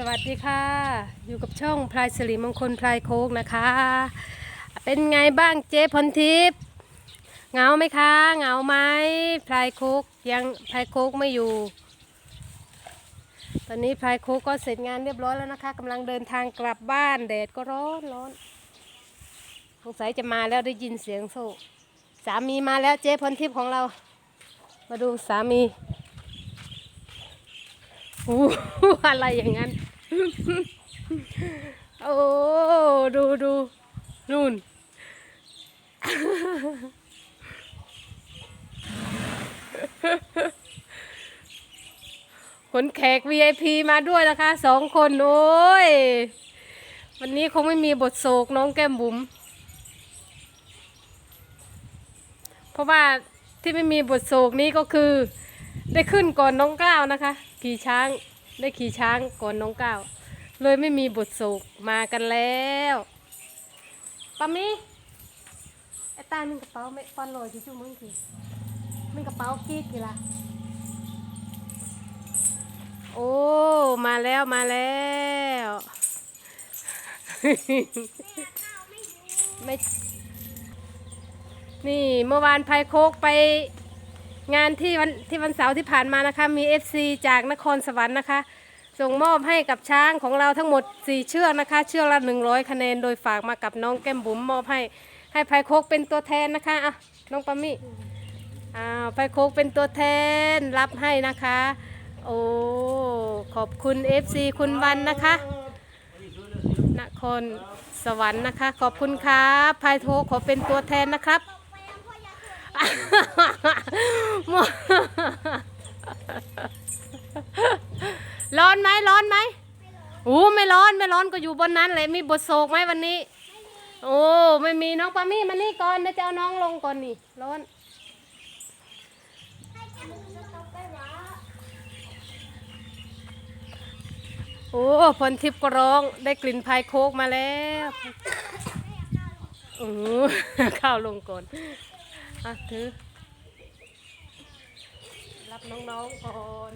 สวัสดีค่ะ อยู่กับช่องพลายสิริมงคลพลายโคกนะคะ เป็นไงบ้างเจ๊พรทิพย์เหงาไหมคะเหงาไหมพลายโคกยังพลายโคกไม่อยู่ ตอนนี้พลายโคกก็เสร็จงานเรียบร้อยแล้วนะคะกำลังเดินทางกลับบ้านแดดก็ร้อนร้อนสงสัยจะมาแล้วได้ยินเสียงโซ่สามีมาแล้วเจ๊พรทิพย์ของเรา มาดูสามี อู้อะไรอย่างนั้น โอ้ ดูดูนู่นขนแขก VIP มาด้วยนะคะสองคน โอ้ย วันนี้คงไม่มีบทโศกน้องแก้มบุ๋มเพราะว่าที่ไม่มีบทโศกนี้ก็คือ ได้ขึ้นก่อนน้องก้าวนะคะ ขี่ช้าง ได้ขี่ช้างก่อนน้องก้าวเลยไม่มีบทโศกมากันแล้วปามีไอ้ตามึงกระเป๋าไม่ฟันลอยจู่ๆมึงคือมึงกระเป๋ากีดกี่ละโอ้ มาแล้วมาแล้วไม่นี่เมื่อวานไพโคกไป งานที่วันที่วันเสาร์ที่ผ่านมานะคะ มี FC จากนครสวรรค์นะคะ ส่งมอบให้กับช้างของเราทั้งหมด 4 เชือกนะคะ เชือกละ 100 คะแนน โดยฝากมากับน้องแก้มบุ๋มมอบให้ให้ไพโคกเป็นตัวแทนนะคะอะน้องปามี่อ้าวไพโคกเป็นตัวแทนรับให้นะคะ โอ้ขอบคุณ FC คุณวันนะคะนครสวรรค์นะคะ ขอบคุณครับพายโทขอเป็นตัวแทนนะครับ ร้อนไหมร้อนไหมโอ้ไม่ร้อนไม่ร้อนก็อยู่บนนั้นเลยมีบทโศกไหมวันนี้ โอ้ไม่มีน้องปามี่มานี่ก่อนเดี๋ยวจะเอาน้องลงก่อนนี่ร้อนโอ้พลทิพย์ก็ร้องได้กลิ่นพายโคกมาแล้ว โอ้ข้าวลงก่อน อะถือ รับน้องๆก่อน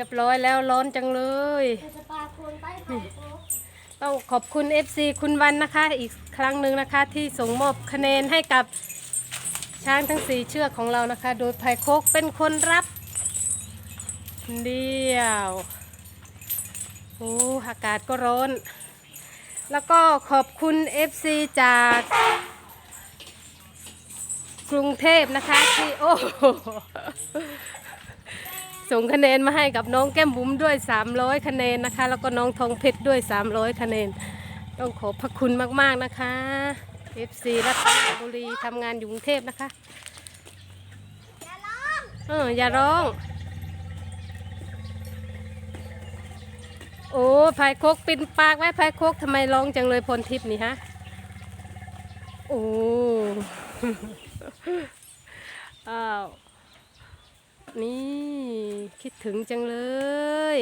รียบร้อยแล้วร้อนจังเลยต้องขอบคุณ FC คุณวันนะคะ อีกครั้งหนึ่งนะคะที่ส่งมอบคะแนนให้กับช้างทั้งสี่เชือกของเรานะคะ โดยไผ่โคกเป็นคนรับเดียวโอ้อากาศก็ร้อน แล้วก็ขอบคุณ FC จากกรุงเทพนะคะที่โอ้ ส่งคะแนนมาให้กับน้องแก้มบุ๋มด้วย 300 คะแนนนะคะ แล้วก็น้องทองเพชรด้วย 300 คะแนน ต้องขอบพระคุณมากๆนะคะ FC รัตนบุรีทำงานอยู่กรุงเทพนะคะอย่าร้องเอออย่าร้อง โอ้พายโคกปินปากไว้พายโคกทำไมร้องจังเลยพลทิพย์นี่ฮะ โอ้ อ้าว นี่คิดถึงจังเลย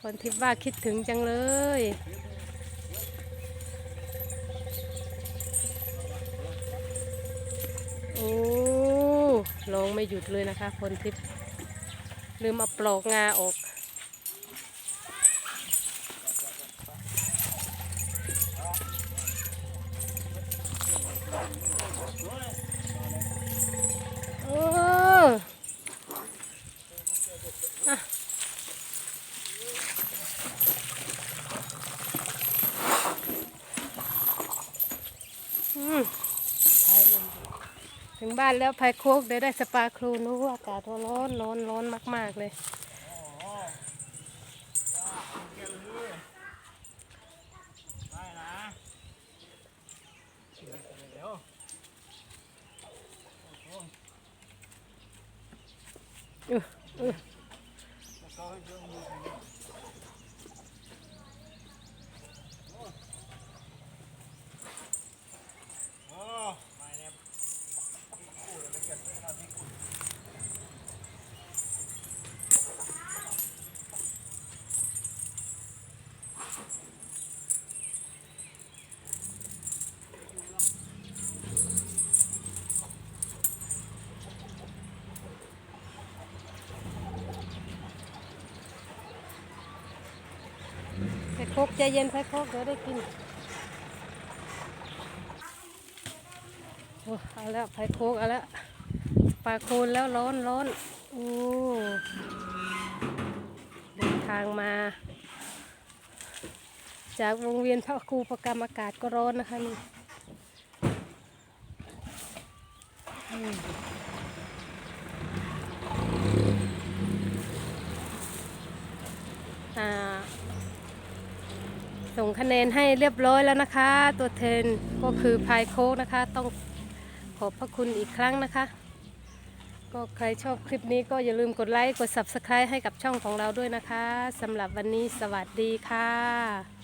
คนทิพย์ว่าคิดถึงจังเลย โอ้ลองไม่หยุดเลยนะคะ คนทิพย์ลืมเอาปลอกงาออก โอ้อะอืมไปเลย ถึงบ้านแล้วไผ่โคกได้ได้สปาครูนู้อากาศร้อนร้อนร้อนมาก ๆ เลยไผ่โคก ใจเย็นไผ่โคกเดี๋ยวได้กินโอ้เอาแล้วไผ่โคกเอาแล้วปลาโคนแล้วร้อนร้อนโอ้เดินทางมา จากวงเวียนพระครูประกรรมอากาศก็ร้อนนะคะนี่อืมอ่า ส่งคะแนนให้เรียบร้อยแล้วนะคะ ตัวเทนก็คือพายโคกนะคะ ต้องขอบพระคุณอีกครั้งนะคะ ก็ใครชอบคลิปนี้ก็อย่าลืมกดไลค์ กด Subscribe ให้กับช่องของเราด้วยนะคะสำหรับวันนี้สวัสดีค่ะ